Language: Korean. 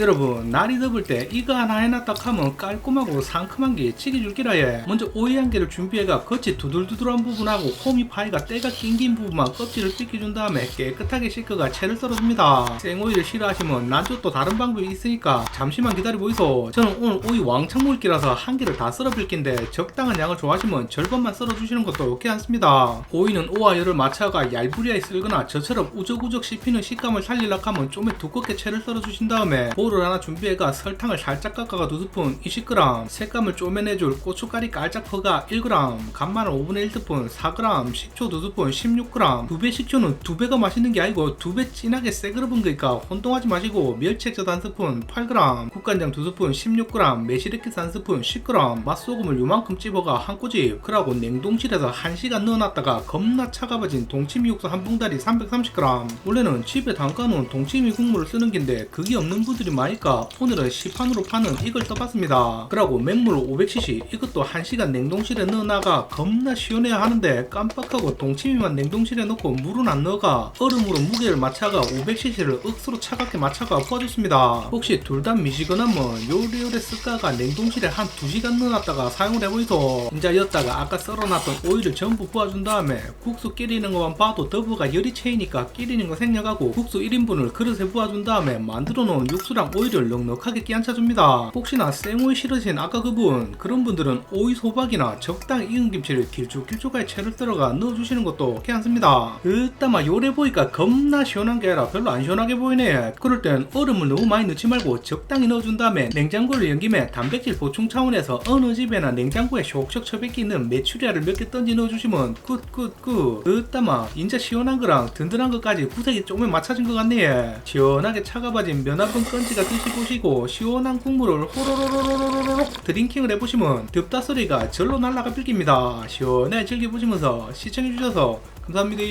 여러분 날이 더울 때 이거 하나 해놨다 하면 깔끔하고 상큼한 게 찌개줄기라 해. 먼저 오이 한 개를 준비해가 겉이 두들두들한 부분하고 홈이 파이가 때가 낑긴 부분만 껍질을 뜯겨준 다음에 깨끗하게 씻어가 채를 썰어줍니다. 생오이를 싫어하시면 난조 또 다른 방법이 있으니까 잠시만 기다리고 있어 저는 오늘 오이 왕창 먹기라서 한 개를 다 썰어볼 낀데 적당한 양을 좋아하시면 절반만 썰어주시는 것도 괜찮습니다. 오이는 오와 열을 맞춰가 얄부리하게 쓸거나 저처럼 우적우적 씹히는 식감을 살리려고 하면 좀 두껍게 채를 썰어주신 다음에 볼을 하나 준비해가 설탕을 살짝 깎아가 2스푼 20g 색감을 쪼매내줄 고춧가리 깔짝 퍼가 1g 간마늘 5분의 1스푼 4g 식초 2스푼 16g 두배 식초는 두 배가 맛있는 게 아니고 두배 진하게 새그러본 거니까 혼동하지 마시고 멸치액젓 1스푼 8g 국간장 2스푼 16g 매실액기스 1스푼 10g 맛소금을 요만큼 찝어가 한 꼬집. 그러고 냉동실에서 1시간 넣어놨다가 겁나 차가워진 동치미 육수 한 봉다리 330g 원래는 집에 담가놓은 동치미 국물을 쓰는 긴데 그게 없는 분들이 많으니까 오늘은 시판으로 파는 이걸 떠봤습니다. 그러고 맹물 500cc 이것도 1시간 냉동실에 넣어놔가 겁나 시원해야 하는데 깜빡하고 동치미만 냉동실에 넣고 물은 안 넣어가 얼음으로 무게를 맞춰가 500cc를 억수로 차갑게 맞춰가 부어줬습니다. 혹시 둘 다 미시거나면 요리요리 쓸까가 냉동실에 한 2시간 넣어놨다가 사용을 해보이소. 인자 였다가 아까 썰어놨던 오일을 전부 부어준 다음에 국수 끓이는 것만 봐도 더부가 열이 채이니까 끓이는 거 생략하고 국수 1인분을 그릇에 부어준 다음에 만들어 놓은 육수 랑 오이를 넉넉하게 끼얹혀줍니다. 혹시나 생오이 싫으신 아까 그분 그런 분들은 오이 소박이나 적당히 익은 김치를 길쭉길쭉하게 채를 썰어가 넣어주시는 것도 괜찮습니다. 으따마 요래 보니까 겁나 시원한 게 아니라 별로 안 시원하게 보이네. 그럴 땐 얼음을 너무 많이 넣지 말고 적당히 넣어준 다음에 냉장고를 연 김에 단백질 보충 차원에서 어느 집에나 냉장고에 쇽쇽 처박혀 있는 메추리알을 몇 개 던지 넣어주시면 굿굿굿. 으따마 인자 시원한 거랑 든든한 것까지 구색이 조금 맞춰진 것 같네. 시원하게 차가워진 면한번 건지 가 드셔보시고 시원한 국물을 호로로로로로로록 드링킹을 해보시면 덥다 소리가 절로 날라가 빌깁니다. 시원하게 즐겨보시면서 시청해주셔서 감사합니다